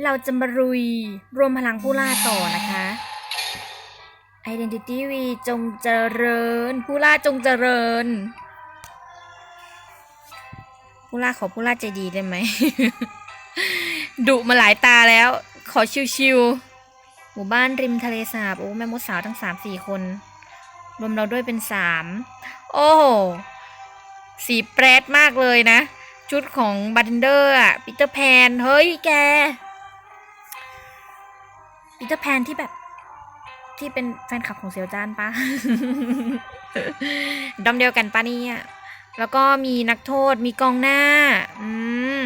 เราจะมารุยรวมพลังผู้ล่าต่อนะคะ Identity V จงเจริญ ผู้ล่าจงเจริญ ผู้ล่าขอผู้ล่าใจดีได้ไหม ดุมาหลายตาแล้ว ขอชิวๆหมู่บ้านริมทะเลสาบ โอ้ แม่มดสาวทั้งสามสี่คน รวมเราด้วยเป็นสามโอ้โหสีแปรดมากเลยนะ ชุดของบัตเดอร์อะปีเตอร์แพน เฮ้ยแก ปีเตอร์แพนที่แบบ ที่เป็นแฟนคลับของเซียวจานปะดอมเดียวกันปะเนี่ยแล้วก็มีนักโทษมีกองหน้า อืม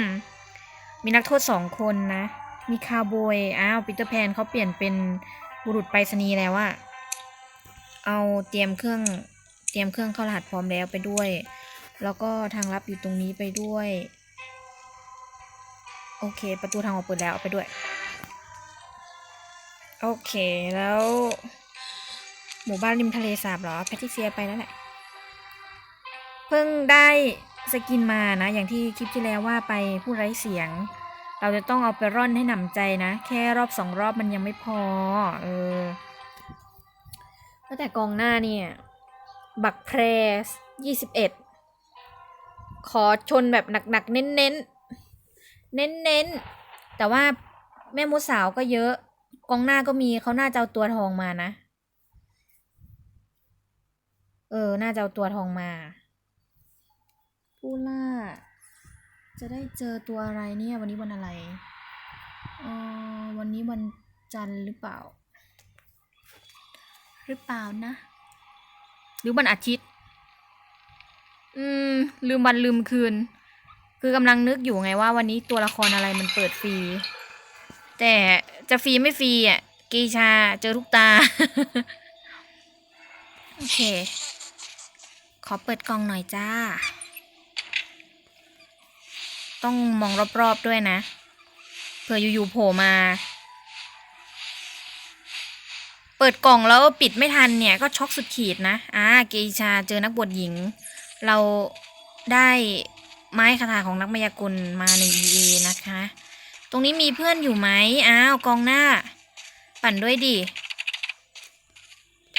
มีนักโทษสองคนนะ มีคาวบอย อ้าวปีเตอร์แพนเขาเปลี่ยนเป็นบุรุษไปรษณีย์แล้วอะเอาเตรียมเครื่อง เตรียมเครื่องเข้ารหัสพร้อมแล้วไปด้วย แล้วก็ทางลับอยู่ตรงนี้ไปด้วย โอเค ประตูทางออกเปิดแล้วเอาไปด้วย โอเคแล้ว หมู่บ้านริมทะเลสาบเหรอแพทริเซียไปแล้วแหละ เพิ่งได้สกินมานะ อย่างที่คลิปที่แล้วว่าไปผู้ไร้เสียง เราจะต้องเอาไปร่อนให้หนำใจนะ แค่รอบสองรอบมันยังไม่พอ เออตั้แต่กองหน้าเนี่ย บักเพรสยี่สิบเอ็ดขอชนแบบหนักๆ เน้นๆ เน้นๆ แต่ว่าแม่มดสาวก็เยอะ กองหน้าก็มีเขาน่าจะเอาตัวทองมานะ เออ น่าจะเอาตัวทองมา ผู้ล่า จะได้เจอตัวอะไรเนี่ย วันนี้วันอะไรเออวันนี้วันจันทร์หรือเปล่า หรือเปล่านะ หรือวันอาทิตย์ อืม ลืมวันลืมคืน คือกำลังนึกอยู่ไงว่าวันนี้ตัวละครอะไรมันเปิดฟรี แต่ จะฟรีไม่ฟรีอะกีชาเจอทุกตา โอเค ขอเปิดกล่องหน่อยจ้า ต้องมองรอบๆด้วยนะ เผื่ออยู่ๆโผล่มา เปิดกล่องแล้วปิดไม่ทันเนี่ยก็ช็อกสุดขีดนะ อ่ากอิชาเจอนักบวชหญิง เราได้ไม้คาถาของนักมายากลมาใน EA นะคะ รงนี้มีเพื่อนอยู่ไหมอ้าวกองหน้า ปั่นด้วยดิ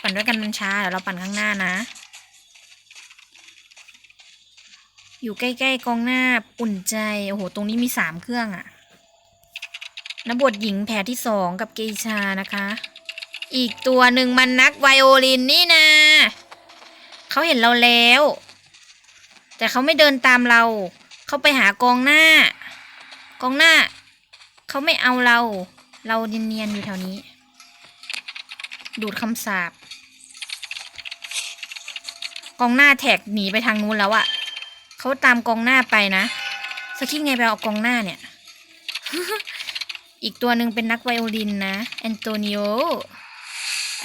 ปั่นด้วยกันมันช้าเดี๋ยวเราปั่นข้างหน้านะ อยู่ใกล้ๆกองหน้าอุ่นใจโอ้โหตรงนี้มีสามเครื่องอะนบวชหญิงแผลที่สองกับเกชานะคะ อีกตัวหนึ่งมันนักไวโอลินนี่นะเขาเห็นเราแล้ว แต่เขาไม่เดินตามเรา เขาไปหากองหน้า กองหน้า เขาไม่เอาเรา เราเนียนๆอยู่แถวนี้ ดูดคำสาปกองหน้าแท็กหนีไปทางนู้นแล้วอะเขาตามกองหน้าไปนะสคิดไงไปเอากองหน้าเนี่ย อีกตัวหนึ่งเป็นนักไวโอลินนะแอนโตนิโอ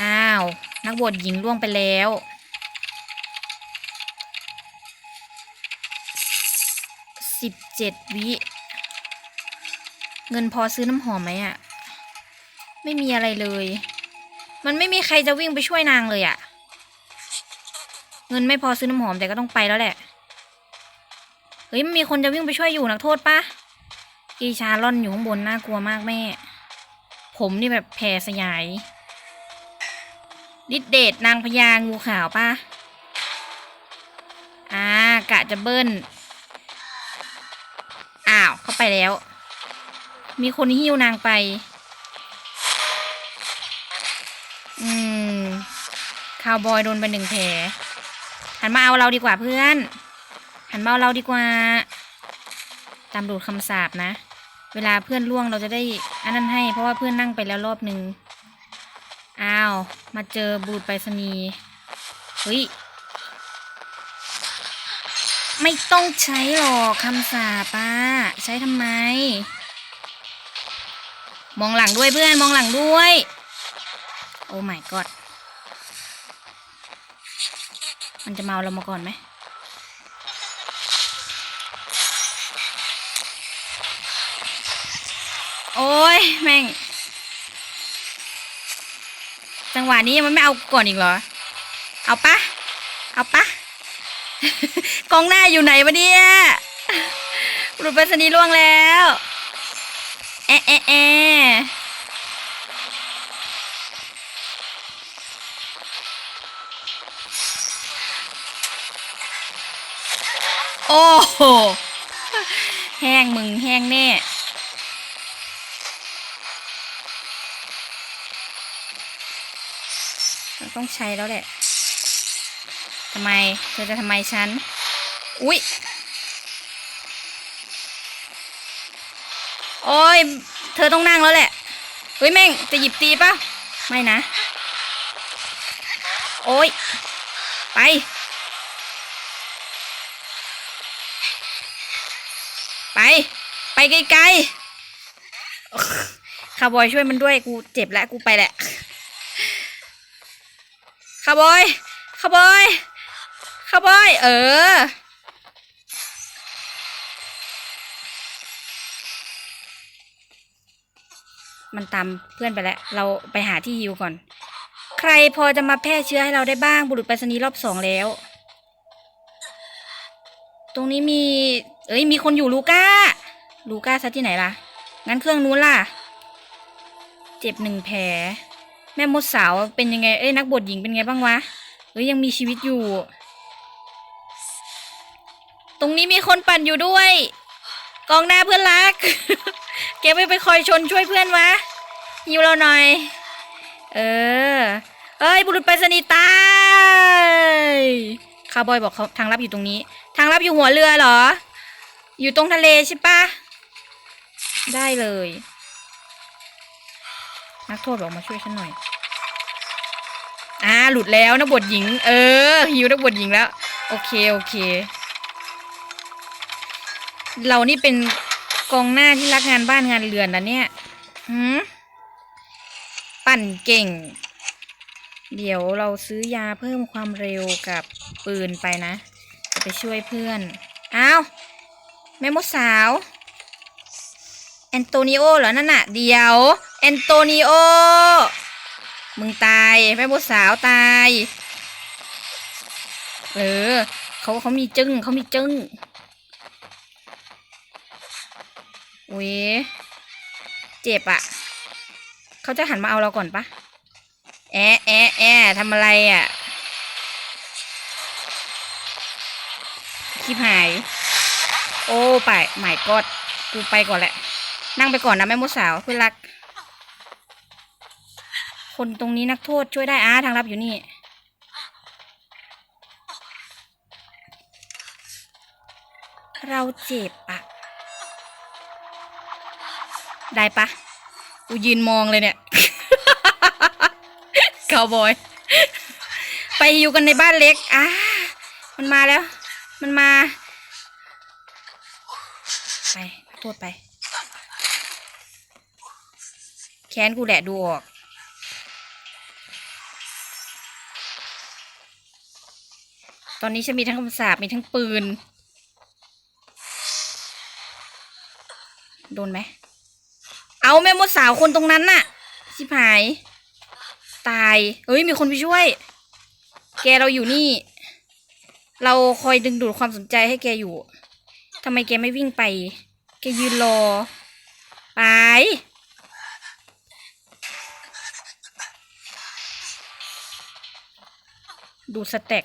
อ้าว นักบวชหญิงล่วงไปแล้ว สิบเจ็ดวิ เงินพอซื้อน้ำหอมไหมอะ่ะ ไม่มีอะไรเลย มันไม่มีใครจะวิ่งไปช่วยนางเลยอะ่ะ เงินไม่พอซื้อน้ำหอมแต่ก็ต้องไปแล้วแหละ เฮ้ยมันมีคนจะวิ่งไปช่วยอยู่นักโทษปะกีชาล่อนอยู่ข้างบนน่ากลัวมากแม่ ผมนี่แบบแผ่สยายฤทธิเดชนางพญางูขาวปะอ่ากะจะเบิ้ล อ้าว เข้าไปแล้ว มีคนหิ้วนางไป อืมคาวบอยโดนไปหนึ่งแผลหันมาเอาเราดีกว่าเพื่อน หันมาเอาเราดีกว่า ตามดูดคำสาปนะ เวลาเพื่อนล่วงเราจะได้อันนั้นให้ เพราะว่าเพื่อนนั่งไปแล้วรอบหนึ่งอ้าว มาเจอบูดไปรษณีย์เฮ้ย ไม่ต้องใช้หรอกคำสาปป้าใช้ทำไม มองหลังด้วยเพื่อนมองหลังด้วย โอ้ my god มันจะเมาเรามาก่อนไหมโอ้ยแม่ง จังหวะนี้มันไม่เอาก่อนอีกเหรอ เอาปะเอาปะกองหน้าอยู่ไหนวะเนี่ยหลุดไปสนีล่วงแล้ว ออะแอะแอะโอ้โห แห้งมึงแห้งแน่ต้องใช้แล้วแหละทำไม เธอจะทำไมฉัน อุ๊ย โอ้ย เธอต้องนั่งแล้วแหละ เฮ้ยแม่งจะหยิบตีปะไม่นะ โอ้ย ไป ไป ไปไกลๆคาร์บอยช่วยมันด้วยกูเจ็บแล้วกูไปแหละคาร์บอยคาร์บอยคาร์บอย เออ มันตามเพื่อนไปแล้ว เราไปหาที่ฮิวก่อน ใครพอจะมาแพร่เชื้อให้เราได้บ้างบุรุษไปรษณีย์รอบสองแล้ว ตรงนี้มี เอ้ยมีคนอยู่ลูก้า ลูก้าซะที่ไหนล่ะ งั้นเครื่องนู้นล่ะ เจ็บหนึ่งแผล แม่มดสาวเป็นยังไง เอ้ยนักบวชหญิงเป็นไงบ้างวะเอ้ยยังมีชีวิตอยู่ ตรงนี้มีคนปั่นอยู่ด้วย กองหน้าเพื่อนรัก แกไม่ไปคอยชนช่วยเพื่อนวะยิวเราหน่อย เออ เอ้ยบุรุษไปรษณีย์ตายคาบอยบอกเขาทางลับอยู่ตรงนี้ ทางลับอยู่หัวเรือเหรอ อยู่ตรงทะเลใช่ปะได้เลย นักโทษบอกมาช่วยฉันหน่อยอ่าหลุดแล้วนักบวชหญิง เออฮิวนักบวชหญิงแล้ว โอเค โอเค เรานี่เป็น กองหน้าที่รักงานบ้านงานเรือนนะเนี่ยหืมปั่นเก่ง เดี๋ยวเราซื้อยาเพิ่มความเร็วกับปืนไปนะ จะไปช่วยเพื่อน อ้าว แม่มดสาว แอนโตนิโอเหรอ นั่นน่ะ เดี๋ยว แอนโตนิโอ มึงตาย แม่มดสาวตาย เออเขาเขามีจึ้งเขามีจึ้ง อุ้ยเจ็บอะเขาจะหันมาเอาเราก่อนปะแอะแอะแอะทำอะไรอะคลิปหาย โอ้ไปหมายกอดกูไปก่อนแหละ นั่งไปก่อนนะแม่มดสาวเพื่อนรัก คนตรงนี้นักโทษช่วยได้อาทางลับอยู่นี่เราเจ็บอะ ได้ปะกูยืนมองเลยเนี่ยคาวบอย ไปอยู่กันในบ้านเล็ก อ่ามันมาแล้ว มันมา ไปโทษไป แค้นกูแหละดูออกตอนนี้ฉันมีทั้งคำสาปมีทั้งปืน โดนไหม เอาแม่มดสาวคนตรงนั้นน่ะชิบหาย ตายเอ้ยมีคนไปช่วย แกเราอยู่นี่ เราคอยดึงดูดความสนใจให้แกอยู่ทำไมแกไม่วิ่งไป แกยืนรอ ไป ดูสเต็ก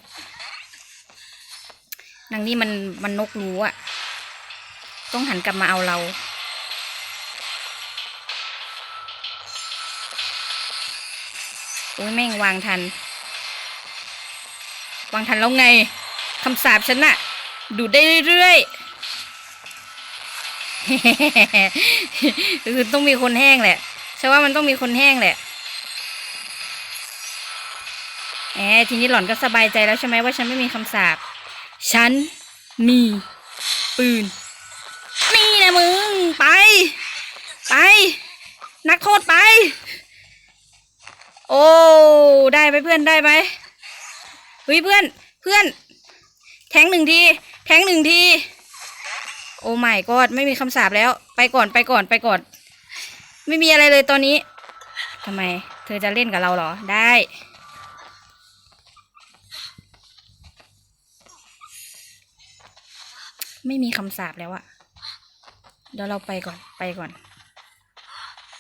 นางนี่มันมันนกรู้อะต้องหันกลับมาเอาเรา โอ้ยแม่งวางทัน วางทันแล้วไงคำสาปฉันน่ะ ดูดได้เรื่อยๆคือต้องมีคนแห้งแหละใช่ว่ามันต้องมีคนแห้งแหละแหมทีนี้หล่อนก็สบายใจแล้วใช่ไหมว่าฉันไม่มีคำสาปฉันมีปืน นี่นะมึง ไป ไป นักโทษไป โอ้ได้ไหมเพื่อนได้ไหมเฮ้ยเพื่อนเพื่อน แทงหนึ่งที แทงหนึ่งที โอ้ไม่กอดไม่มีคำสาปแล้ว ไปก่อนไปก่อนไปก่อน ไม่มีอะไรเลยตอนนี้ทำไม เธอจะเล่นกับเราเหรอได้ไม่มีคำสาปแล้วอะเดี๋ยวเราไปก่อน ไปก่อน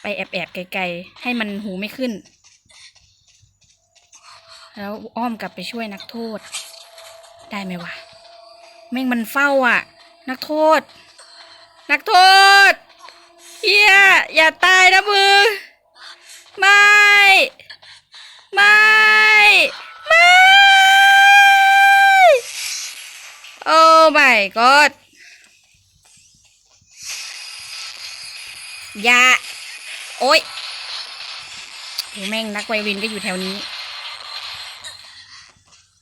ไปแอบแอบไกลๆ ให้มันหูไม่ขึ้น แล้วอ้อมกลับไปช่วยนักโทษ ได้ไหมวะแม่งมันเฝ้าอะ นักโทษ นักโทษเฮียอย่าตายนะมือไม่ ไม่ ไม่ โอ้ my god อย่า โอ๊ยโอ้แม่งนักไวโอลินก็อยู่แถวนี้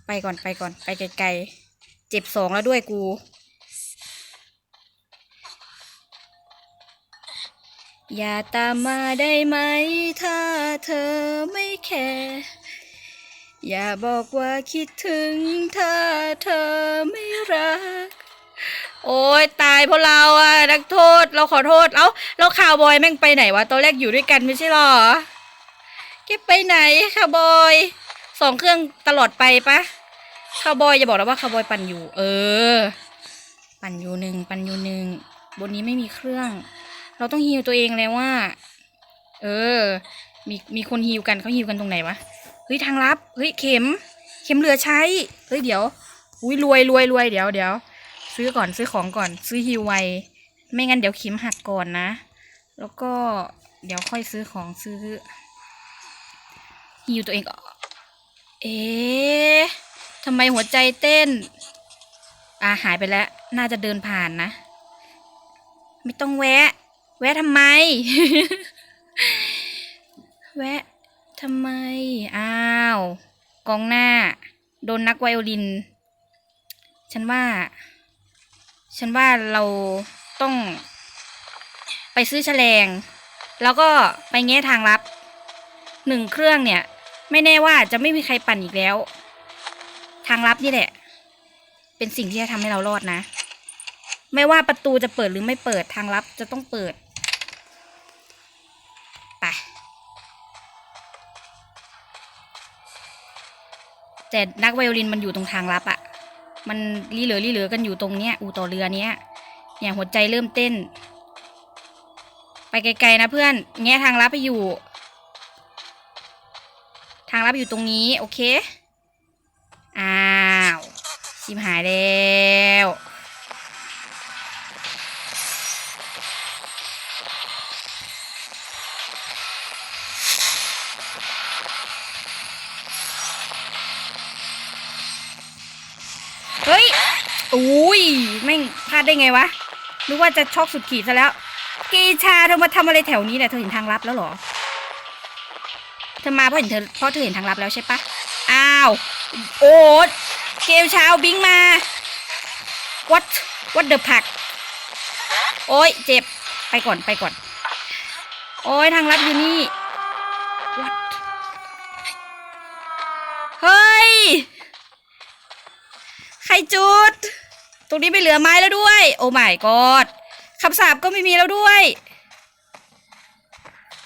ไปก่อนไปก่อน ไปไกลๆ เจ็บสองแล้วด้วยกู อย่าตามมาได้ไหม ถ้าเธอไม่แคร์อย่าบอกว่าคิดถึง ถ้าเธอไม่รัก โอ้ยตายพราะเราอะนักโทษเราขอโทษเอ้าแล้วข่าวบอยแม่งไปไหนวะตอนแรกอยู่ด้วยกันไม่ใช่หรอแกไปไหนข่าวบอยสองเครื่องตลอดไปปะ ข่าวบอยอย่าบอกแล้วว่าข่าวบอยปั่นอยู่ เออ ปั่นอยู่หนึ่งปั่นอยู่หนึ่งบนนี้ไม่มีเครื่อง เราต้องฮิวตัวเองแล้วว่า เออ มีมีคนฮิวกันเขาฮิวกันตรงไหนวะเฮ้ยทางลับเฮ้ยเข็ม เข็มเหลือใช้เฮ้ยเดี๋ยวอุ้ยรวยรวยรวยเดี๋ยวเดี๋ยวซื้อก่อนซื้อของก่อน ซื้อฮิวไวไม่งั้นเดี๋ยวเข็มหักก่อนนะ แล้วก็เดี๋ยวค่อยซื้อของซื้อฮิวตัวเองก่อนเอ๊ะ ทำไมหัวใจเต้น อ่าหายไปแล้ว น่าจะเดินผ่านนะ ไม่ต้องแวะ แวะทำไม แวะทำไม อ้าว กองหน้า โดนนักไวโอลิน ฉันว่า ฉันว่าเราต้อง ไปซื้อแฉลง แล้วก็ไปแง่ทางลับ หนึ่งเครื่องเนี่ย ไม่แน่ว่าจะไม่มีใครปั่นอีกแล้ว ทางลับนี่แหละ เป็นสิ่งที่จะทำให้เรารอดนะ ไม่ว่าประตูจะเปิดหรือไม่เปิดทางลับจะต้องเปิดไปแต่นักไวโอลินมันอยู่ตรงทางลับอะมันรีเหลือรีเหลือกันอยู่ตรงเนี้ย อู่ต่อเรือเนี้ยอย่างหัวใจเริ่มเต้น ไปไกลๆนะเพื่อนแง่ทางลับไปอยู่ ทางลับอยู่ตรงนี้ โอเค อ้าวชิมหายแล้วเฮ้ยอุ้ยแม่งพลาดได้ไงวะนึกว่าจะช็อกสุดขีดซะแล้ว กีชาเธอมาทำอะไรแถวนี้เนี่ยเธอเห็นทางลับแล้วหรอ เธอมาเพราะเห็นเธอเพราะเธอเห็นทางลับแล้วใช่ปะอ้าว โอ๊ตเกลชาบิงมา what what the ผัก โอ้ยเจ็บ ไปก่อนไปก่อน โอ้ยทางลับอยู่นี่ what เฮ้ย ใครจุด ตรงนี้ไม่เหลือไม้แล้วด้วย โอ้ my god คำสาปก็ไม่มีแล้วด้วย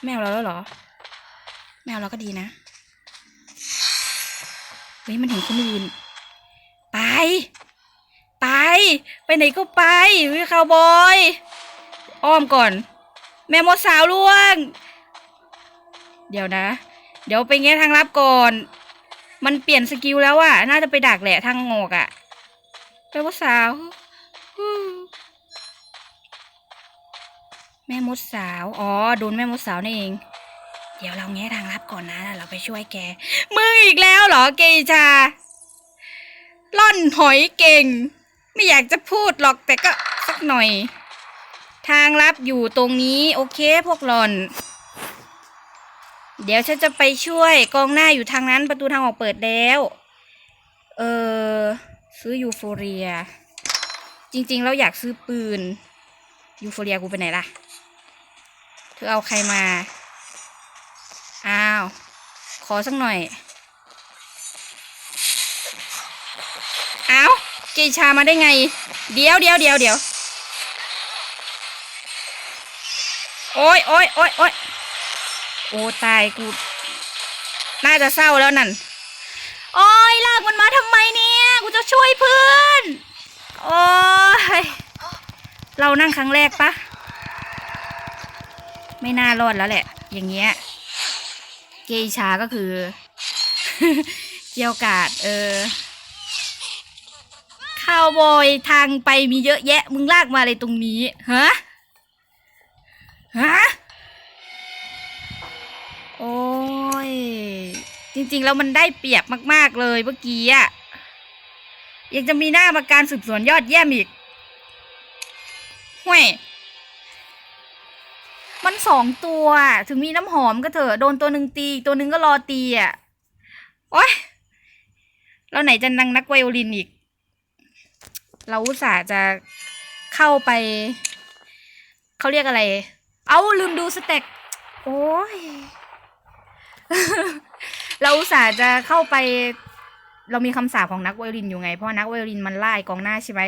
แมวเราแล้วเหรอ แมวเราก็ดีนะ ฮ้ยมันเห็นคนอื่น ไป ไป ไปไหนก็ไปวิคาวบอย อ้อมก่อน แม่มดสาวล่วง เดี๋ยวนะ เดี๋ยวไปแง่ทางลับก่อน มันเปลี่ยนสกิลแล้วอะน่าจะไปดักแหละทางงอกอะแม่มดสาวแม่มดสาว อ๋อ โดนแม่มดสาวนี่เอง เดี๋ยวเราแง่ทางลับก่อนนะ เราไปช่วยแก มึงอีกแล้วเหรอเกชาล่อนหอยเก่ง ไม่อยากจะพูดหรอกแต่ก็สักหน่อย ทางลับอยู่ตรงนี้ โอเคพวกหลอน เดี๋ยวฉันจะไปช่วยกองหน้าอยู่ทางนั้นประตูทางออกเปิดแล้ว เออซื้อยูโฟเรีย จริงๆแล้วอยากซื้อปืนยูโฟเรียกูไปไหนล่ะ เธอเอาใครมา อ้าว ขอสักหน่อย อ้าวเกชามาได้ไง เดี๋ยวเดี๋ยวเดี๋ยวเดี๋ยวโอ้ยโอ้ยโอ้ยโอ้ยโอ้ตายกู น่าจะเศร้าแล้วนั่น โอ้ยลากมันมาทำไมเนี่ย กูจะช่วยเพื่อน โอ้ย เรานั่งครั้งแรกปะ ไม่น่ารอดแล้วแหละ อย่างเงี้ย เกย์ชาก็คือ เกี่ยวกาดเออข้าวบอยทางไปมีเยอะแยะ มึงลากมาเลยตรงนี้ฮะฮะโอ้ย จริงๆ แล้วมันได้เปรียบมากๆเลยเมื่อกี้อะยังจะมีหน้ามาการสืบสวนยอดเยี่ยมอีกห่วย สองตัว ถึงมีน้ำหอมก็เถอะโดนตัวหนึ่งตี ตัวหนึ่งก็รอตีอะโอ๊ยแล้วไหนจะนังนักไวโอลินอีก เราอุตส่าห์จะเข้าไป เขาเรียกอะไร เอาลืมดูสเต็กโอ้ยเราอุตส่าห์จะเข้าไป เรามีคำสาปของนักไวโอลินอยู่ไง เพราะนักไวโอลินมันไล่กองหน้าใช่ไหม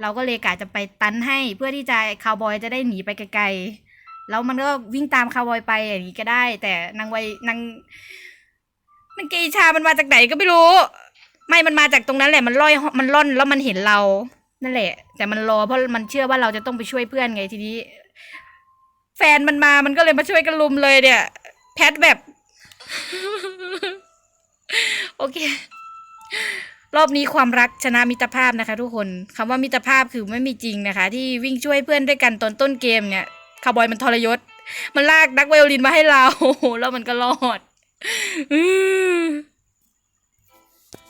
เราก็เลยกะจะไปตันให้เพื่อที่จะคาวบอยจะได้หนีไปไกลๆ แล้วมันก็วิ่งตามคาวบอยไปอย่างนี้ก็ได้ แต่นางไวนางนางเกอิชามันมาจากไหนก็ไม่รู้ ไม่มันมาจากตรงนั้นแหละมันล่อยมันล่อนแล้วมันเห็นเรานั่นแหละ แต่มันรอเพราะมันเชื่อว่าเราจะต้องไปช่วยเพื่อนไงทีนี้ แฟนมันมามันก็เลยมาช่วยกันลุมเลยเนี่ย แพทแบบ โอเค รอบนี้ความรักชนะมิตรภาพนะคะ ทุกคนคำว่ามิตรภาพคือไม่มีจริงนะคะ ที่วิ่งช่วยเพื่อนด้วยกันตอนต้นเกมเนี่ย คาร์บอยมันทรยศ มันลากนักไวโอลินมาให้เรา แล้วมันก็รอดอื